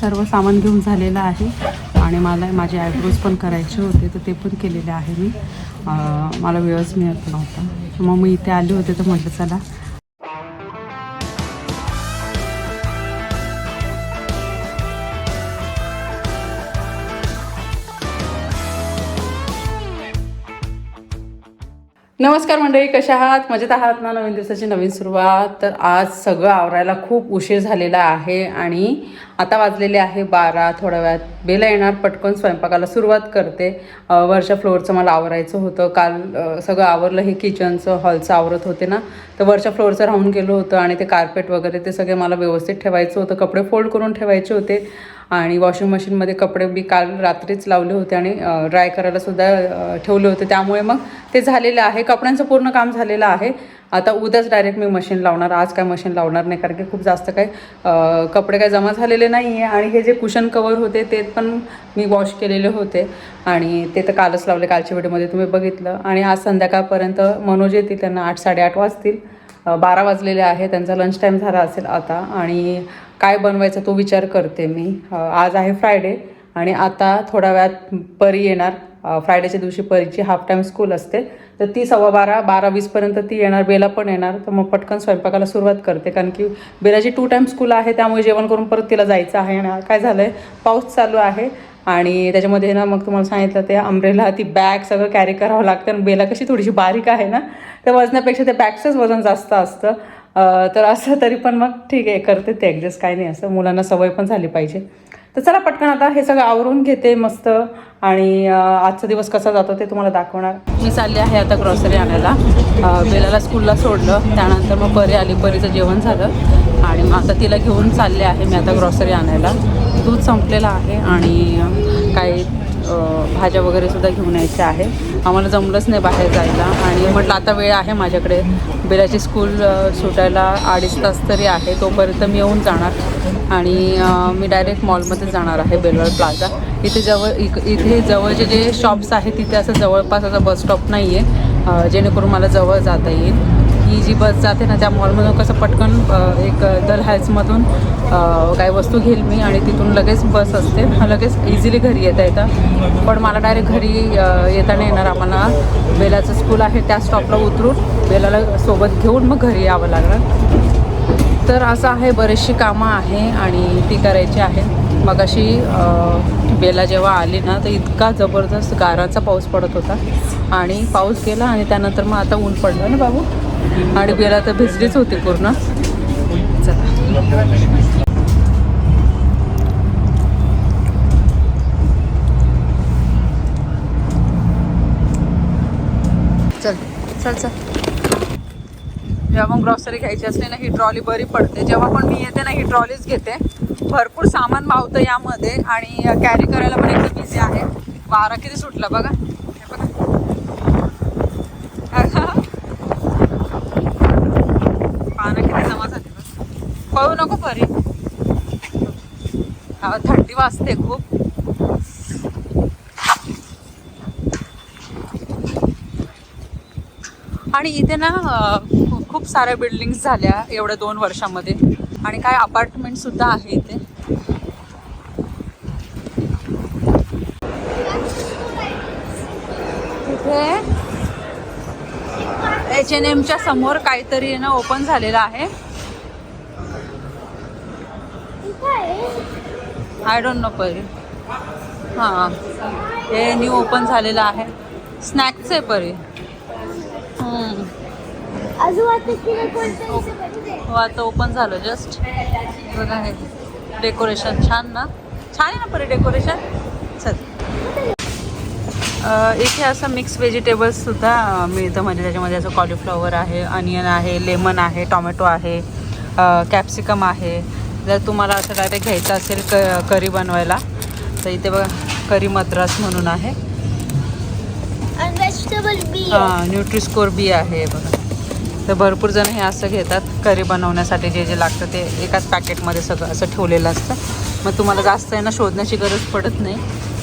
सर्व सामान घेऊन झालेलं आहे. आणि मला माझे आयब्रोज पण करायचे होते तर ते पण केलेले आहे मी. मला वेळच मिळत नव्हता. मग मी इथे आले होते तर म्हटलं चला नमस्कार मंडळी कशा आहात? मजेत आहात ना नवीन दिवसाची नवीन सुरुवात? तर आज सगळं आवरायला खूप उशीर झालेला आहे आणि आता वाजलेले आहे बारा. थोड्या वेळात बेला येणार पटकन स्वयंपाकाला सुरुवात करते. वरच्या फ्लोअरचं मला आवरायचं होतं. काल सगळं आवरलं हे किचनचं हॉलचं आवरत होते ना. तर वरच्या फ्लोअरचं राहून गेलो होतं आणि ते कार्पेट वगैरे ते सगळे मला व्यवस्थित ठेवायचं होतं. कपडे फोल्ड करून ठेवायचे होते. आणि वॉशिंग मशीनमध्ये कपडे मी काल रात्रीच लावले होते आणि ड्राय करायलासुद्धा ठेवले होते. त्यामुळे मग ते झालेलं आहे. कपड्यांचं पूर्ण काम झालेलं आहे. आता उद्याच डायरेक्ट मी मशीन लावणार. आज काय मशीन लावणार नाही? कारण की खूप जास्त काही कपडे काय जमा झालेले नाही आहे आणि हे जे कुशन कवर होते ते पण मी वॉश केलेले होते. आणि ते तर कालच लावले. कालच्या व्हिडिओमध्ये तुम्ही बघितलं. आणि आज संध्याकाळपर्यंत मनोज येतील त्यांना आठ साडेआठ वाजतील. बारा वाजलेले आहे त्यांचा लंच टाईम झाला असेल आता. आणि काय बनवायचा तो विचार करते मी. आज आहे फ्रायडे आणि आता थोड्या वेळात परी येणार. फ्रायडेच्या दिवशी परीची हाफ टाईम स्कूल असते. तर ती सव्वा बारा बारा वीसपर्यंत ती येणार बेला पण येणार. तर मग पटकन स्वयंपाकाला सुरुवात करते. कारण की बेलाची टू टाईम स्कूल आहे त्यामुळे जेवण करून परत तिला जायचं आहे. आणि काय झालं आहे पाऊस चालू आहे. आणि त्याच्यामध्ये ना मग तुम्हाला सांगितलं ते अम्ब्रेला ती बॅग सगळं कॅरी करावं लागतं आणि बेला कशी थोडीशी बारीक आहे ना त्या वजनापेक्षा त्या बॅगचंच वजन जास्त असतं. तर असं तरी पण मग ठीक आहे करते ते ॲडजस्ट काय नाही असं. मुलांना सवय पण झाली पाहिजे. तर चला पटकन आता हे सगळं आवरून घेते मस्त. आणि आजचा दिवस कसा जातो ते तुम्हाला दाखवणार. मी चालली आहे आता ग्रॉसरी आणायला. बेलाला स्कूलला सोडलं. त्यानंतर मग परी आली. परीचं जेवण झालं. आणि मग आता तिला घेऊन चालले आहे मी आता ग्रॉसरी आणायला. दूध संपलेलं आहे आणि काही भाज्या वगैरे सुद्धा घेऊन यायच्या आहे. आम्हाला जमलंच नाही बाहेर जायला आणि म्हटलं आता वेळ आहे माझ्याकडे. बेलाची स्कूल सुटायला अडीच तास तरी आहे तोपर्यंत मी येऊन जाणार. आणि मी डायरेक्ट मॉलमध्ये जाणार आहे बेलवर प्लाझा. इथे जवळ इक इथे जवळचे जे शॉप्स आहेत तिथे असं जवळपास असं बस स्टॉप नाही आहे जेणेकरून मला जवळ जाता येईल. ही जी बस जाते ना त्या मॉलमधून कसं पटकन एक दल हायल्समधून काही वस्तू घेईल मी आणि तिथून लगेच बस असते. लगेच इझिली घरी येता येतं. पण मला डायरेक्ट घरी येताना येणार आम्हाला. बेलाचं स्कूल आहे त्या स्टॉपला उतरून बेलाला सोबत घेऊन मग घरी यावं लागणार. तर असं आहे बरीचशी कामं आहे आणि ती करायची आहे. मग अशी बेला जेव्हा आली ना तर इतका जबरदस्त गाराचा पाऊस पडत होता. आणि पाऊस गेला आणि त्यानंतर मग आता ऊन पडलं ना बाबू? आणि बेला तर भिजलीच होती पूर्ण. चला. चल चल चल. जेव्हा मग ग्रॉसरी घ्यायची असली ना ही ट्रॉली बरी पडते. जेव्हा पण मी येते ना ही ट्रॉलीच घेते. भरपूर सामान मावतं यामध्ये. आणि कॅरी करायला पण एकदम इझी आहे. वारा किती सुटला बघा हे बघा पानं किती जमा झाली बघ. पळू नको परी. थंडी वाजते खूप. आणि इथे ना खूप साऱ्या बिल्डिंग्स झाल्या एवढ्या दोन वर्षामध्ये. आणि काय अपार्टमेंट सुद्धा आहे इथे. इथे एच एन एमच्या समोर काहीतरी ना ओपन झालेलं आहे. आय डोंट नो परी. हां. हे न्यू ओपन झालेलं आहे. स्नॅक्स आहे परी? हो. आता ओपन झालं जस्ट बघा हे. डेकोरेशन छान ना. छान आहे ना परी डेकोरेशन चल. इथे असं मिक्स व्हेजिटेबल्स सुद्धा अ, मिळतं. म्हणजे त्याच्यामध्ये असं कॉलीफ्लॉवर आहे अनियन आहे लेमन आहे टॉमॅटो आहे कॅप्सिकम आहे. जर तुम्हाला असं डायरेक्ट घ्यायचं असेल क करी बनवायला तर इथे बघा करी मद्रास म्हणून आहे. हां न्यूट्रिस्कोर बी आहे बघा. तर भरपूर जण हे असं घेतात करी बनवण्यासाठी जे जे लागतं ते एकाच पॅकेटमध्ये सगळं असं ठेवलेलं असतं. मग तुम्हाला जास्त आहे ना शोधण्याची गरज पडत नाही.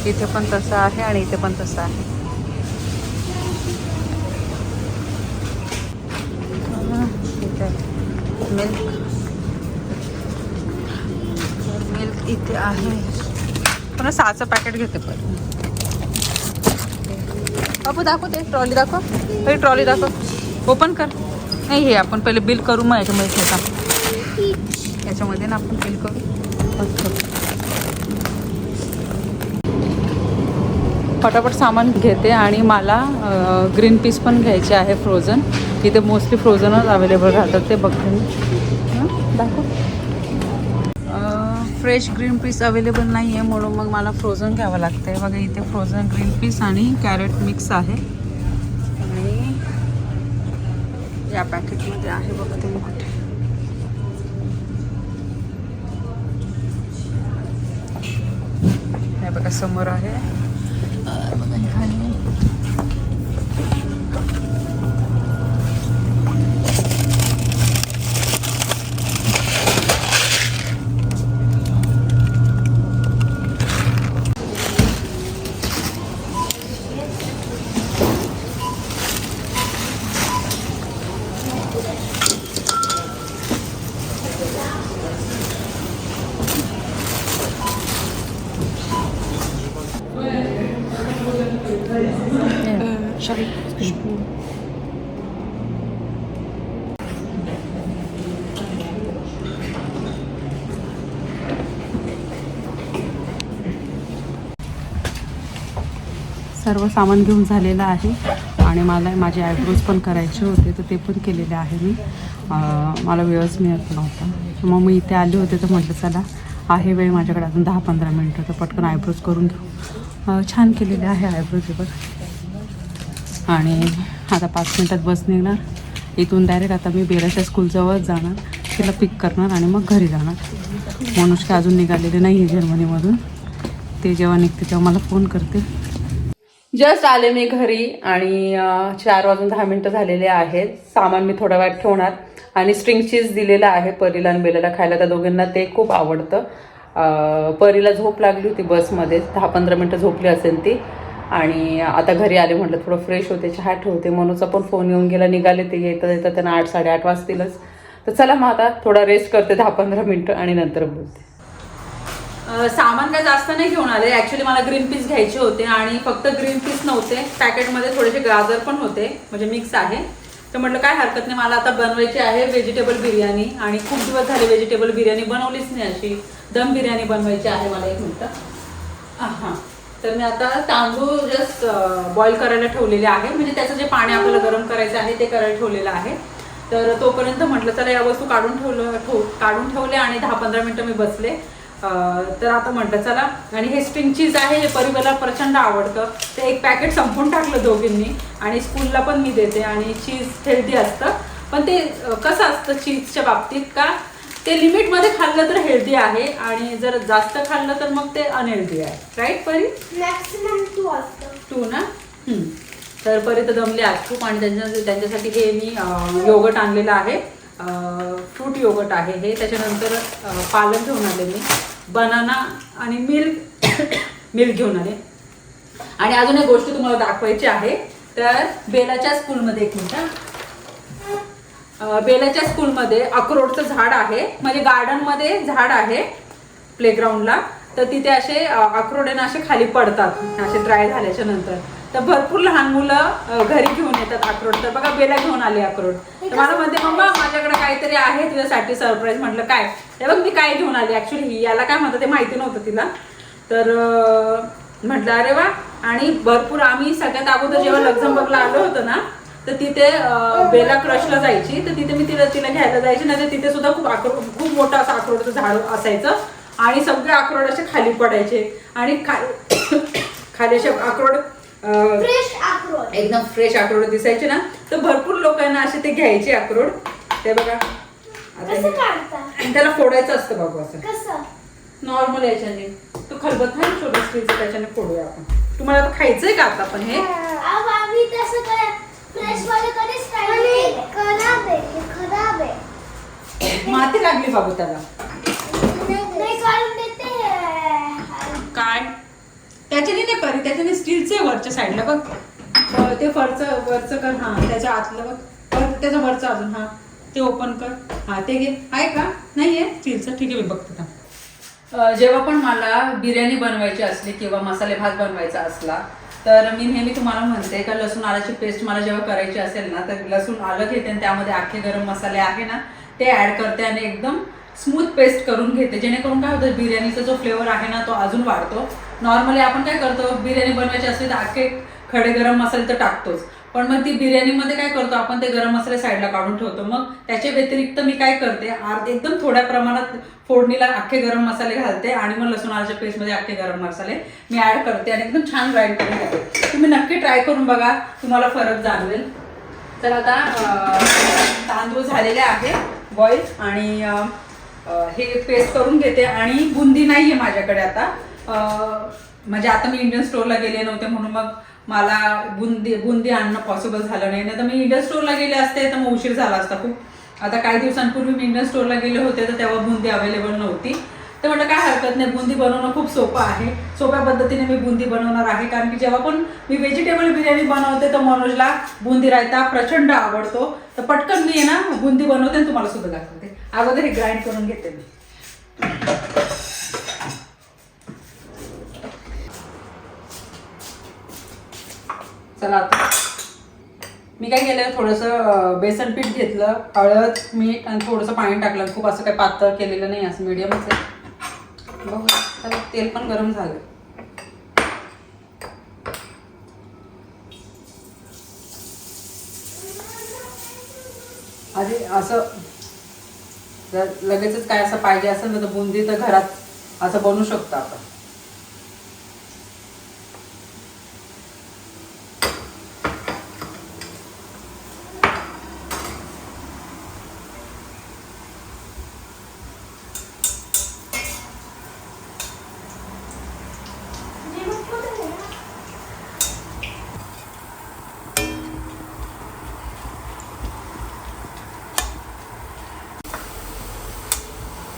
इथे पण तसं आहे आणि इथे पण तसं आहे. मिल्क आहे. पण सहाचं पॅकेट घेते पण. बापू दाखव ते ट्रॉली दाखव. हे ट्रॉली दाखव. ओपन कर. नाही हे आपण पहिले बिल करू मग याच्यामध्ये ठेवता. याच्यामध्ये ना आपण बिल करू. पटापट फटाफट सामान घेते आणि मला ग्रीन पीस पण घ्यायचे आहे फ्रोझन इथे मोस्टली फ्रोझनच अवेलेबल राहतात ते बघते मी. दाखव. फ्रेश ग्रीन पीस अवेलेबल नाही आहे म्हणून मग मला फ्रोझन घ्यावं लागतं आहे बघा इथे फ्रोझन ग्रीन पीस आणि कॅरेट मिक्स आहे. आणि या पॅकेटमध्ये आहे बघा तुम्ही कुठे हे बघा समोर आहे. J'arrive, parce que je peux. सर्व सामान घेऊन झालेलं आहे आणि मला माझे आयब्रोज पण करायचे होते तर ते पण केलेले आहे मी. मला वेळच मिळत नव्हता. मग मी इथे आले होते तर म्हटलं चला आहे वेळ माझ्याकडे अजून दहा पंधरा मिनटं तर पटकन आयब्रोज करून घेऊ. छान केलेले आहे आयब्रोज आणि आता पाच मिनटात बस निघणार. इथून डायरेक्ट आता मी बेराच्या स्कूलजवळ जाणार. तिला पिक करणार आणि मग घरी जाणार. मनुष्य अजून निघालेले नाही आहे जर्मनीमधून. ते जेव्हा निघते तेव्हा मला फोन करते जस्ट आले मी घरी आणि चार वाजून दहा मिनटं झालेले आहेत. सामान मी थोड्या वेळ ठेवणार. आणि स्ट्रिंग चीज दिलेलं आहे परीला आणि बेलाला खायला. त्या दोघींना ते खूप आवडतं. परीला झोप लागली होती बसमध्ये. दहा पंधरा मिनटं झोपली असेल ती. आणि आता घरी आले म्हटलं थोडं फ्रेश होते चहा ठेवते. मनूचा पण फोन येऊन गेला निघाले ते येतं येतं त्यांना आठ साडेआठ वाजतीलच. तर चला मग आता थोडा रेस्ट करते दहा पंधरा मिनटं आणि नंतर बोलते. सामान काय जास्त नाही घेऊन आले. ॲक्च्युली मला ग्रीन पीस घ्यायचे होते आणि फक्त ग्रीन पीस नव्हते. पॅकेटमध्ये थोडेसे गाजर पण होते म्हणजे मिक्स आहे. तर म्हटलं काय हरकत नाही मला आता बनवायची आहे व्हेजिटेबल बिर्याणी आणि खूप दिवस झाले व्हेजिटेबल बिर्याणी बनवलीच नाही अशी. दम बिर्याणी बनवायची आहे मला एक मिनटं. हां तर मी आता तांदूळ जस्ट बॉईल करायला ठेवलेले आहे. म्हणजे त्याचं जे पाणी आपल्याला गरम करायचं आहे ते करायला ठेवलेलं आहे. तर तोपर्यंत म्हटलं चला या वस्तू काढून ठेवलं ठेव काढून ठेवले आणि दहा पंधरा मिनटं मी बसले. तर आता म्हटलं चला. आणि हे स्प्रिंग चीज आहे हे परिवाराला प्रचंड आवडतं. ते एक पॅकेट संपून टाकलं दोघींनी आणि स्कूलला पण मी देते आणि चीज हेल्दी असतं. पण ते कसं असतं चीजच्या बाबतीत का ते लिमिटमध्ये खाल्लं तर हेल्दी आहे आणि जर जास्त खाल्लं तर मग ते अनहेल्दी आहे. राईट परी? मॅक्सिमम टू असतं. टू ना. तर परी तर दमले आज खूप आणि त्यांच्या त्यांच्यासाठी हे मी योगट आणलेलं आहे. फ्रूट योगट आहे. हे त्याच्यानंतर पालक घेऊन आले मी. बनाना आणि मिल्क मिल्क घेऊन आले. आणि अजून एक गोष्ट तुम्हाला दाखवायची आहे. तर बेलाच्या स्कूलमध्ये एक मिनिट हा. बेलाच्या स्कूलमध्ये अक्रोडचं झाड आहे. म्हणजे गार्डनमध्ये झाड आहे प्लेग्राऊंडला तर तिथे असे अक्रोड आहे ना असे खाली पडतात. असे ड्राय झाल्याच्यानंतर. तर भरपूर लहान मुलं घरी घेऊन येतात अक्रोड. तर बघा बेला घेऊन आले अक्रोड. तर मला म्हणते मम्मा माझ्याकडे काहीतरी आहे तुझ्यासाठी सरप्राईज म्हटलं काय? हे बघ मी काय घेऊन आली? ॲक्च्युली याला काय म्हणतात ते माहिती नव्हतं तिला. तर म्हटलं अरे वा. आणि भरपूर आम्ही सगळ्यात अगोदर जेव्हा लग्झमबर्गला आलो होतो ना तर तिथे बेला क्रशला जायची. तर तिथे मी तिला तिला घ्यायला जायची. नाही तर तिथे सुद्धा खूप अक्रोड खूप मोठं असं अक्रोडचं झाड असायचं. आणि सगळे अक्रोड असे खाली पडायचे. आणि खा खाली असे अक्रोड एकदम फ्रेश अक्रोड दिसायचे ना. तर भरपूर लोकांना असे ते घ्यायचे अक्रोड ते बघा. त्याला फोडायचं असतं बाबू असं. नॉर्मल याच्याने. तो खलबत नाही छोटं त्याच्याने फोडूया आपण. तुम्हाला आता खायचंय का आता पण हे? अब आम्ही तसं काय फ्रेश वाले कधीच काय खराब आहे खराब आहे. माती लागली बाबू त्याला. नाही काढून देते. काय? त्याच्याने नाही करी त्याच्याने स्टीलचं वरच्या साईडला बघ. ते फरचं वरचं कर हा त्याच्या आतलं बघ. त्याचं वरचं अजून हा ते ओपन कर. हा ते घे. आहे का? नाही आहे स्टीलचं. ठीक आहे मी बघते जेव्हा पण मला बिर्याणी बनवायची असली किंवा मसाले भात बनवायचा असला तर मी नेहमी तुम्हाला म्हणते का लसूण आल्याची पेस्ट मला जेव्हा करायची असेल ना तर लसूण आलं घेते आणि त्यामध्ये अख्खे गरम मसाले आहे ना ते ऍड करते आणि एकदम स्मूथ पेस्ट करून घेते. जेणेकरून काय होतं बिर्याणीचा जो फ्लेवर आहे ना तो अजून वाढतो. नॉर्मली आपण काय करतो बिर्याणी बनवायची असली तर आखे खडे गरम मसाले तर टाकतोच. पण मग ती बिर्याणीमध्ये काय करतो आपण ते गरम मसाले साईडला काढून ठेवतो. मग त्याच्या व्यतिरिक्त मी काय करते एकदम थोड्या प्रमाणात फोडणीला अख्खे गरम मसाले घालते आणि मग लसूण आल्याच्या पेस्टमध्ये अख्खे गरम मसाले मी ऍड करते आणि एकदम छान ग्राइंड करून घेते. तुम्ही नक्की ट्राय करून बघा तुम्हाला फरक जाणवेल. तर आता तांदूळ झालेले आहे बॉईल आणि हे पेस्ट करून घेते आणि बुंदी नाही आहे माझ्याकडे आता. म्हणजे आता मी इंडियन स्टोअरला गेले नव्हते म्हणून मग मला बुंदी बुंदी आणणं पॉसिबल झालं नाही. नाही तर मी इंडियन स्टोरला गेले असते तर मग उशीर झाला असता खूप. आता काही दिवसांपूर्वी मी इंडियन स्टोरला गेले होते तर तेव्हा बुंदी अवेलेबल नव्हती. तर म्हटलं काय हरकत नाही बुंदी बनवणं खूप सोपं आहे. सोप्या पद्धतीने मी बुंदी बनवणार आहे कारण की जेव्हा पण मी व्हेजिटेबल बिर्याणी बनवते तर मनोजला बुंदी रायता प्रचंड आवडतो. तर पटकन मी आहे ना बुंदी बनवते आणि तुम्हाला सुद्धा दाखवते. अगोदर हे ग्राइंड करून घेते मी. चला आता. मी काय केलं थोडंसं बेसन पीठ घेतलं हळद मीठ आणि थोडंसं पाणी टाकलं. खूप असं काही पातळ केलेलं नाही असं मिडियमच आहे. बघू चला तेल पण गरम झालं. आधी असं जर लगेचच काय असं पाहिजे असेल ना तर बुंदी तर घरात असं बनवू शकतो आपण.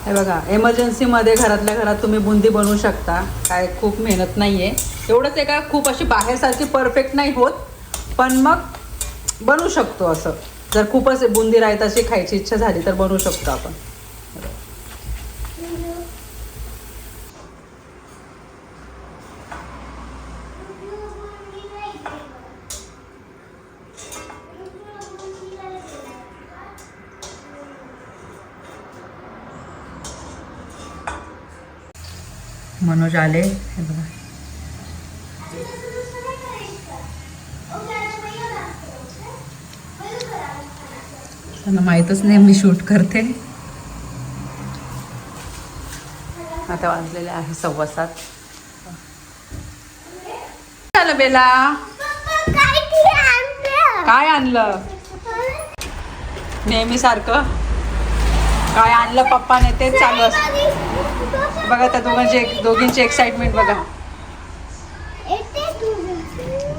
हे बघा एमर्जन्सीमध्ये घरातल्या घरात तुम्ही बुंदी बनवू शकता. काय खूप मेहनत नाही आहे एवढंच आहे का खूप अशी बाहेरसारखी परफेक्ट नाही होत पण मग बनवू शकतो असं. जर खूपच बुंदी रायताची खायची इच्छा झाली तर बनवू शकतो आपण. मनोज आले. हे बघा. त्यांना माहीतच नाही मी शूट करते. आता वाजलेले आहे सव्वा सात. झालं बेला. काय आणलं? नेहमी सारखं. काय आणलं पप्पाने? तेच चालू असतं. बघा त्या दोघांची दोघींची एक्साइटमेंट बघा.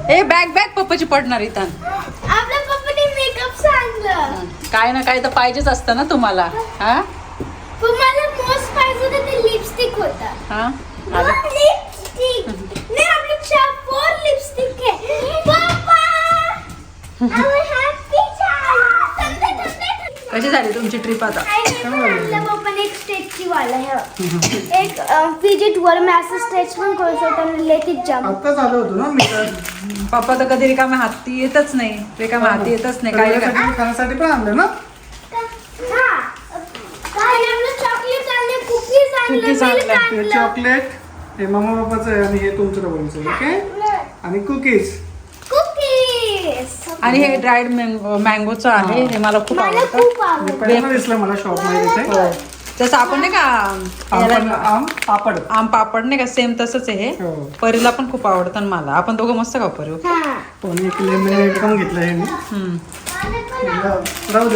ए बॅग बॅग पप्पाची पडणार इथं. काय ना काय तर पाहिजेच असतं ना तुम्हाला हा? पण मला मोस्ट पाहिजे होतं ते लिपस्टिक होता. हा? आलं. लिपस्टिक नाही आपले चार फोर लिपस्टिक आहे पप्पा आवर हॅपी कशी झाली तुमची ट्रिप आता? एक स्ट्रेचची वाला है. एक फिजिट वर मी असं स्ट्रेच पण करू शकतो आणि लेट जम्प आत्ताच आलो होतो ना मी पप्पा तर कधी रिकाम्या हाती येतच नाही. रिकाम्या हाती येतच नाही काय खाण्यासाठी पण आणलं ना? हा. कुकीज आणले. हे चॉकलेट हे मम्मा पप्पाचं आहे आणि हे तुमचं डबलचं ओके आणि कुकीज आणि हे ड्राईड मँगोचं आहे हे. मला खूप मला आवडतं. खूप आवडतं. पहिल्यांदा दिसलं मला शॉपमध्ये तिथे हो. जसं आपण नाही का आम याला- आम पापड. आम पापड नाही का सेम तसंच आहे. हे. हो परीला पण खूप आवडतं आणि मला. आपण दोघं मस्त खाऊ परी हा. पण एक लेमिनेट पण घेतलं हे मी. हम्म. राहू दे.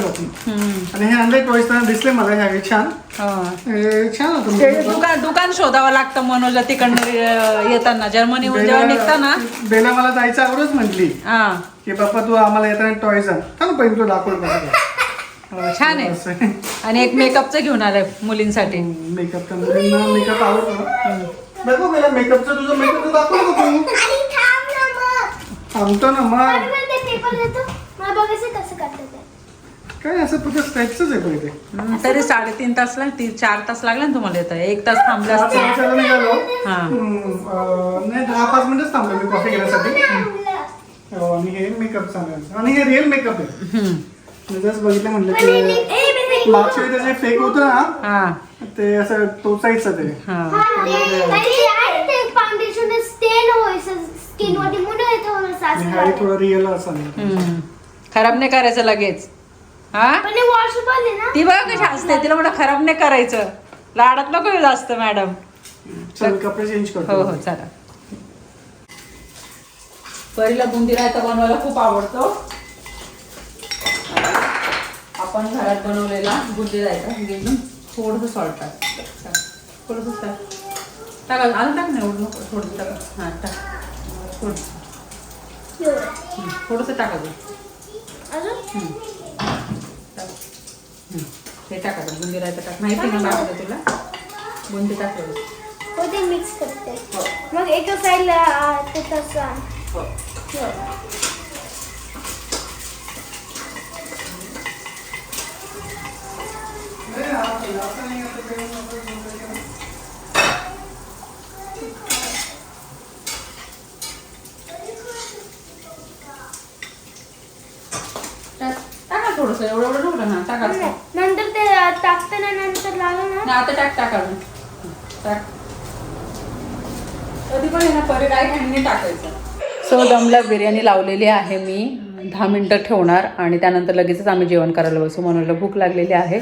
आणि हे आणले टॉईस दिसले मला ह्यावेळी छान. हो. हे छान ते होतं दुकान दुकान शोधावं लागतं मनोजला तिकडनं येताना. जर्मनीहून जेव्हा निघताना. बेला बेला मला जायचं अगोदरच म्हटली. हा. की बाप्पा तू आम्हाला येताना टॉईज आण थांब पहिले तू दाखव कसं काय. हो, छान आहे. आणि एक मेकअपचं घेऊन आलंय मुलींसाठी. मेकअप तर मुलींना मेकअप आवडतो. दाखव मला मेकअपचं तुझं मेकअप दाखव ना तू. आणि थांब ना मग. थांबतो ना मग. ते बघायचं कसं करतात ते. काय असं फक्त स्टेप्सच आहे पण इथे. हम्म, तरी साडेतीन तास लाग तीन चार तास लागले ना तुम्हाला येतं. एक तास थांबले असते. निघालो हा. हम्म, अं, नाही दहा पाच मिनिटच थांबलो मी कॉफी घेण्यासाठी. हो, आणि हे मेकअप चालू आणि हे रिअल मेकअप आहे. हम्म. मी जस्ट बघितलं म्हटलं की मागच्या वेळी त्याचे फेक होतं ना हा. ते असं टोचायचं ते. हा. फाउंडेशन स्टेन व्हायचं स्किन वरती म्हणून आणि हा थोडा रिअल असा हम्म. खराब नाही करायचं लगेच. हा? पण हे वॉशेबल आहे ना? ती बघ कशी असते तिला म्हणा खराब नाही करायचं. लाडात नको येऊ जास्त मॅडम. चल कपडे चेंज हो करतो हो चला. परीला बुंदी रायता बनवायला खूप आवडतो. आपण घरात बनवलेला बुंदी रायता घेऊन थोडंसं सॉल्ट टाक. थोडंसं टाक. टाका आलं टाक ना एवढं नको थोडंसं टाका. हां टाक. थोडं एवढं. थोडंसं टाका अजून? टाक. हं. हे टाकायचं बुंदी रायता टाक. माहिती ना टाकलं तुला? बुंदी टाकलं हो ते मिक्स करते. मग एका साईडला ते तसं आण. टाक टाका थोडंसं एवढं एवढं नको हां टाकायचं नंतर ते टाकताना नंतर लागलं ना नाही आता टाक टाक अजून टाक कधी पण आहे टाकायचं? सो दमला बिर्याणी लावलेली आहे मी. दहा मिनटं ठेवणार आणि त्यानंतर लगेचच आम्ही जेवण करायला बसू म्हणून भूक लागलेली आहे.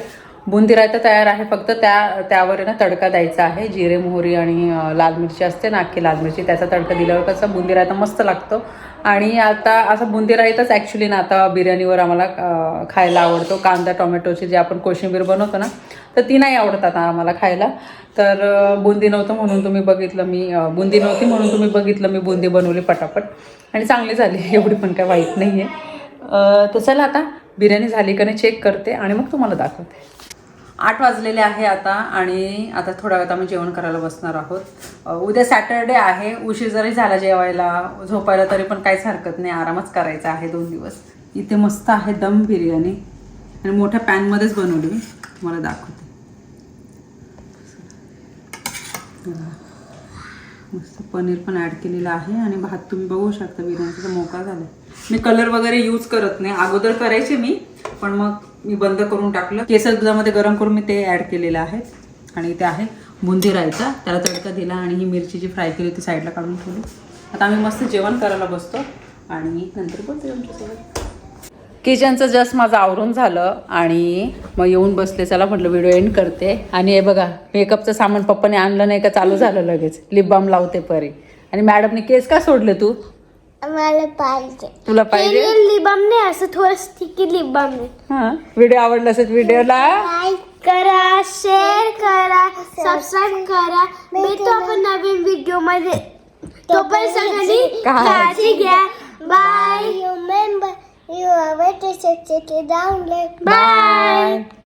बुंदी रायता तयार आहे. फक्त त्या त्यावर ना तडका द्यायचा आहे. जिरे मोहरी आणि लाल मिरची असते ना अख्खी लाल मिरची त्याचा तडका दिल्यावर कसं बुंदी रायता मस्त लागतो. आणि आता असं बुंदी रायताच ॲक्च्युली ना आता बिर्याणीवर आम्हाला खायला आवडतो. कांदा टोमॅटोची जे आपण कोशिंबीर बनवतो ना तर ती नाही आवडत आता आम्हाला खायला. तर बुंदी नव्हतं म्हणून तुम्ही बघितलं मी बुंदी नव्हती म्हणून तुम्ही बघितलं मी बुंदी बनवली पटापट. आणि चांगली झाली एवढी पण काय वाईट नाही आहे तर चला आता बिर्याणी झाली का नाही चेक करते आणि मग तुम्हाला दाखवते. आठ वाजलेले आहे आता आणि आता थोड्या वेळात आम्ही जेवण करायला बसणार आहोत. उद्या सॅटरडे आहे. उशीर जरी झाला जेवायला झोपायला तरी पण काहीच हरकत नाही. आरामच करायचा आहे दोन दिवस. इथे मस्त आहे दम बिर्याणी. आणि मोठ्या पॅनमध्येच बनवली मी. तुम्हाला दाखवते. मस्त पनीर पण ॲड केलेलं आहे आणि भात तुम्ही बघू शकता. बिर्याणीचा मोका झाला मी कलर वगैरे यूज करत नाही. अगोदर करायचे मी पण मग मी बंद करून टाकलं. केसर दुधामध्ये गरम करून मी ते ॲड केलेलं आहे. आणि ते आहे बुंदी रायता. त्याला तडका दिला आणि ही मिरची जी फ्राय केली ती साईडला काढून ठेवली. आता आम्ही मस्त जेवण करायला बसतो. आणि नंतर बोलतो तुमच्यासोबत किचनचं जस्ट माझं आवरून झालं आणि मग येऊन बसले. चला म्हटलं व्हिडिओ एंड करते. आणि हे बघा मेकअपचं सामान पप्पाने आणलं नाही का चालू झालं लगेच. लिप बाम लावते परी. आणि मॅडमने केस का सोडले तू? मला पाहिजे. तुला पाहिजे? लिबाम नाही असं थोडं स्टिकी लिबाम नाही हां व्हिडिओ आवडला असेल व्हिडिओला लाईक करा शेअर करा सबस्क्राईब करा. भेटतो आपण नवीन व्हिडिओमध्ये तोपर्यंत सगळ्यांनी काळजी काळजी घ्या. Bye remember you are wait to download bye